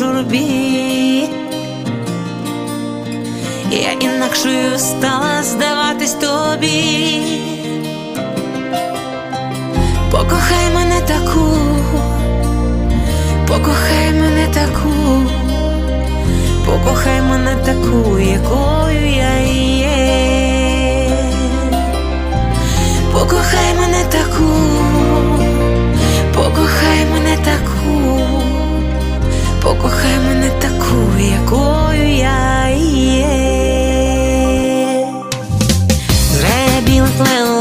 журбі, я інакшою стала здаватись тобі, покохай мене таку, покохай мене таку, покохай мене таку, якою я є, покохай мене таку. slim